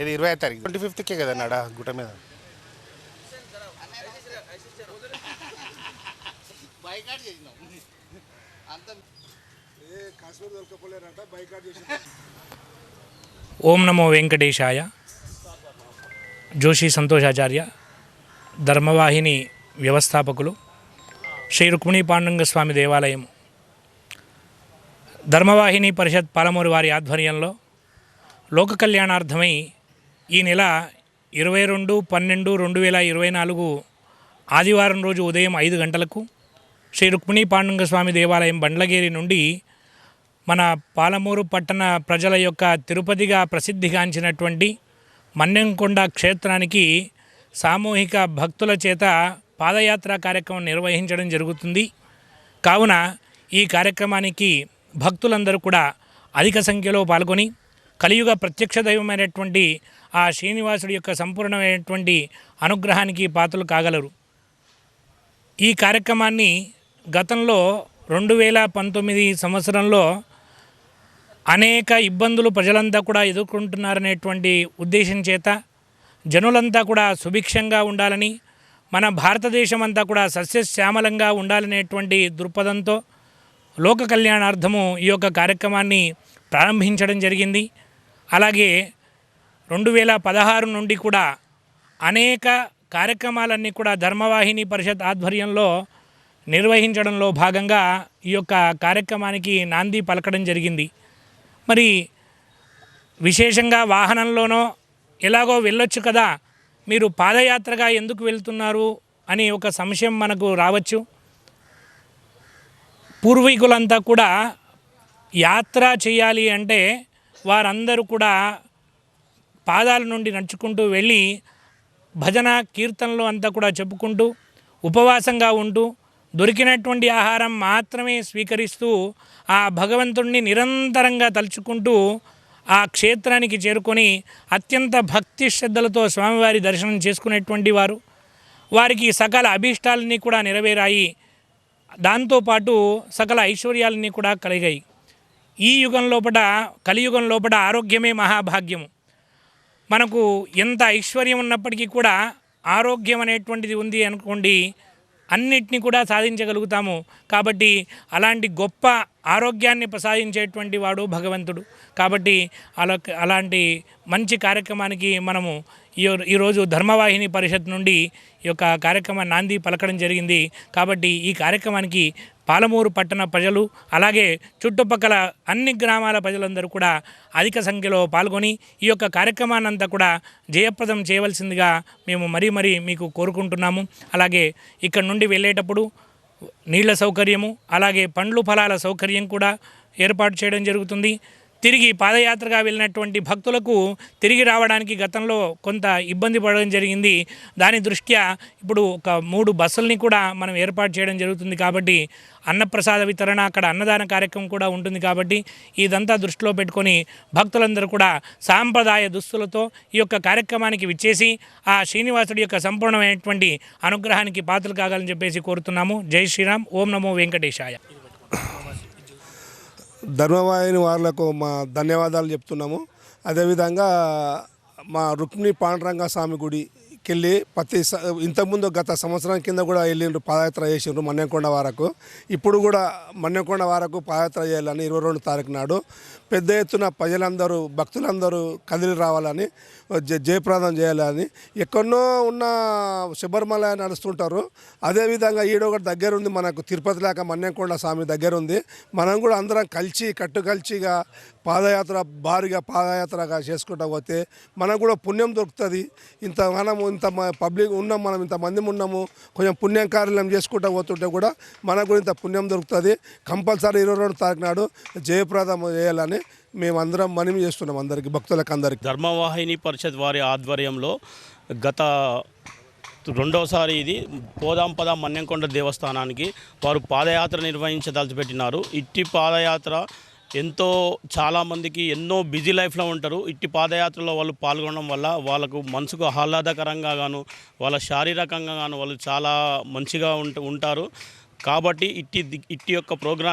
ఇది ఇరవై ఐదు తారీఖు. ట్వంటీ ఫిఫ్త్కే కదా నాడ గుట్ట మీద? ఓం నమో వెంకటేశాయ. జోషి సంతోషాచార్య ధర్మవాహిని వ్యవస్థాపకులు శ్రీ రుక్మిణీ పాండురంగ స్వామి దేవాలయం. ధర్మవాహిని పరిషత్ పాలమూరు వారి ఆధ్వర్యంలో లోక కళ్యాణార్థమై ఈ నెల ఇరవై రెండు పన్నెండు రెండు వేల ఇరవై నాలుగు ఆదివారం రోజు ఉదయం ఐదు గంటలకు శ్రీ రుక్మిణీ పాండురంగ స్వామి దేవాలయం బండ్లగేరి నుండి మన పాలమూరు పట్టణ ప్రజల యొక్క తిరుపతిగా ప్రసిద్ధిగాంచినటువంటి మన్నెంకొండ క్షేత్రానికి సామూహిక భక్తుల చేత పాదయాత్ర కార్యక్రమం నిర్వహించడం జరుగుతుంది. కావున ఈ కార్యక్రమానికి భక్తులందరూ కూడా అధిక సంఖ్యలో పాల్గొని కలియుగ ప్రత్యక్ష దైవమైనటువంటి ఆ శ్రీనివాసుడి యొక్క సంపూర్ణమైనటువంటి అనుగ్రహానికి పాత్రలు కాగలరు. ఈ కార్యక్రమాన్ని గతంలో రెండు వేల పంతొమ్మిది సంవత్సరంలో అనేక ఇబ్బందులు ప్రజలంతా కూడా ఎదుర్కొంటున్నారనేటువంటి ఉద్దేశం చేత జనులంతా కూడా సుభిక్షంగా ఉండాలని మన భారతదేశం అంతా కూడా సస్యశ్యామలంగా ఉండాలనేటువంటి దృక్పథంతో లోక కళ్యాణార్థము ఈ యొక్క కార్యక్రమాన్ని ప్రారంభించడం జరిగింది. అలాగే రెండు వేల పదహారు నుండి కూడా అనేక కార్యక్రమాలన్నీ కూడా ధర్మవాహిని పరిషత్ ఆధ్వర్యంలో నిర్వహించడంలో భాగంగా ఈ యొక్క కార్యక్రమానికి నాంది పలకడం జరిగింది. మరి విశేషంగా వాహనంలోనో ఎలాగో వెళ్ళొచ్చు కదా మీరు పాదయాత్రగా ఎందుకు వెళ్తున్నారు అని ఒక సంశయం మనకు రావచ్చు. పూర్వీకులంతా కూడా యాత్ర చేయాలి అంటే వారందరూ కూడా పాదాల నుండి నడుచుకుంటూ వెళ్ళి భజన కీర్తనలు అంతా కూడా చెప్పుకుంటూ ఉపవాసంగా ఉంటూ దొరికినటువంటి ఆహారం మాత్రమే స్వీకరిస్తూ ఆ భగవంతుణ్ణి నిరంతరంగా తలుచుకుంటూ ఆ క్షేత్రానికి చేరుకొని అత్యంత భక్తి శ్రద్ధలతో స్వామివారి దర్శనం చేసుకునేటువంటి వారు. వారికి సకల అభీష్టాలన్నీ కూడా నెరవేరాయి. దాంతోపాటు సకల ఐశ్వర్యాలన్నీ కూడా కలిగాయి. ఈ యుగం లోపల కలియుగం లోపల ఆరోగ్యమే మహాభాగ్యము. మనకు ఎంత ఐశ్వర్యం ఉన్నప్పటికీ కూడా ఆరోగ్యం అనేటువంటిది ఉంది అనుకోండి అన్నిటినీ కూడా సాధించగలుగుతాము. కాబట్టి అలాంటి గొప్ప ఆరోగ్యాన్ని ప్రసాదించేటువంటి వాడు భగవంతుడు. కాబట్టి అలా అలాంటి మంచి కార్యక్రమానికి మనము ఈ ఈరోజు ధర్మవాహిని పరిషత్ నుండి ఈ యొక్క కార్యక్రమాన్ని నాంది పలకడం జరిగింది. కాబట్టి ఈ కార్యక్రమానికి పాలమూరు పట్టణ ప్రజలు అలాగే చుట్టుపక్కల అన్ని గ్రామాల ప్రజలందరూ కూడా అధిక సంఖ్యలో పాల్గొని ఈ యొక్క కార్యక్రమాన్ని అంతా కూడా జయప్రదం చేయవలసిందిగా మేము మరీ మరీ మీకు కోరుకుంటున్నాము. అలాగే ఇక్కడ నుండి వెళ్ళేటప్పుడు నీళ్ళ సౌకర్యము అలాగే పండ్లు ఫలాల సౌకర్యం కూడా ఏర్పాటు చేయడం జరుగుతుంది. తిరిగి పాదయాత్రగా వెళ్ళినటువంటి భక్తులకు తిరిగి రావడానికి గతంలో కొంత ఇబ్బంది పడడం జరిగింది. దాని దృష్ట్యా ఇప్పుడు ఒక మూడు బస్సుల్ని కూడా మనం ఏర్పాటు చేయడం జరుగుతుంది కాబట్టి అన్నప్రసాద వితరణ అక్కడ అన్నదాన కార్యక్రమం కూడా ఉంటుంది కాబట్టి ఇదంతా దృష్టిలో పెట్టుకొని భక్తులందరూ కూడా సాంప్రదాయ దుస్తులతో ఈ యొక్క కార్యక్రమానికి విచ్చేసి ఆ శ్రీనివాసుడి యొక్క సంపూర్ణమైనటువంటి అనుగ్రహానికి పాత్రలు కాగాలని చెప్పేసి కోరుతున్నాము. జై శ్రీరామ్. ఓం నమో వెంకటేశాయ. ధర్మవాహిని వారులకు మా ధన్యవాదాలు చెప్తున్నాము. అదేవిధంగా మా రుక్మిణి పాండురంగ స్వామి గుడి వెళ్ళి ప్రతి స- ఇంతకుముందు గత సంవత్సరం కింద కూడా వెళ్ళిండ్రు పాదయాత్ర చేసిండ్రు మన్నెంకొండ వరకు. ఇప్పుడు కూడా మన్నెంకొండ వరకు పాదయాత్ర చేయాలని ఇరవై రెండు తారీఖు నాడు పెద్ద ఎత్తున ప్రజలందరూ భక్తులందరూ కదిలి రావాలని జ- జయప్రదం చేయాలని ఎక్కడో ఉన్న శబరిమల నడుస్తుంటారు. అదేవిధంగా ఈడ ఒకటి దగ్గర ఉంది మనకు తిరుపతి లేక మన్నెంకొండ స్వామి దగ్గర ఉంది మనం కూడా అందరం కలిసి కట్టు కలిసిగా పాదయాత్ర భారీగా పాదయాత్రగా చేసుకుంటా పోతే మనకు కూడా పుణ్యం దొరుకుతుంది. ఇంత మనం ఇంత మ- పబ్లిక్ ఉన్నాం మనం ఇంతమంది ఉన్నాము కొంచెం పుణ్యం కార్యాలయం చేసుకుంటా పోతుంటే కూడా మనకు కూడా ఇంత పుణ్యం దొరుకుతుంది. కంపల్సరీ ఇరవై రెండు తారీఖు నాడు జయప్రదం చేయాలని మేమందరం మనవి చేస్తున్నాం అందరికి భక్తులకు అందరికి. ధర్మవాహిని పరిషత్ వారి ఆధ్వర్యంలో గత రెండవసారి ఇది పోదాం పదాం మన్యంకొండ దేవస్థానానికి వారు పాదయాత్ర నిర్వహించదలిచిపెట్టినారు. ఇట్టి పాదయాత్ర ఎంతో చాలామందికి ఎన్నో బిజీ లైఫ్లో ఉంటారు. ఇట్టి పాదయాత్రలో వాళ్ళు పాల్గొనడం వల్ల వాళ్ళకు మనసుకు ఆహ్లాదకరంగా గాను వాళ్ళ శారీరకంగా గాను వాళ్ళు చాలా మంచిగా ఉంటారు. కాబట్టి ఇట్టి ఇట్టి యొక్క ప్రోగ్రాం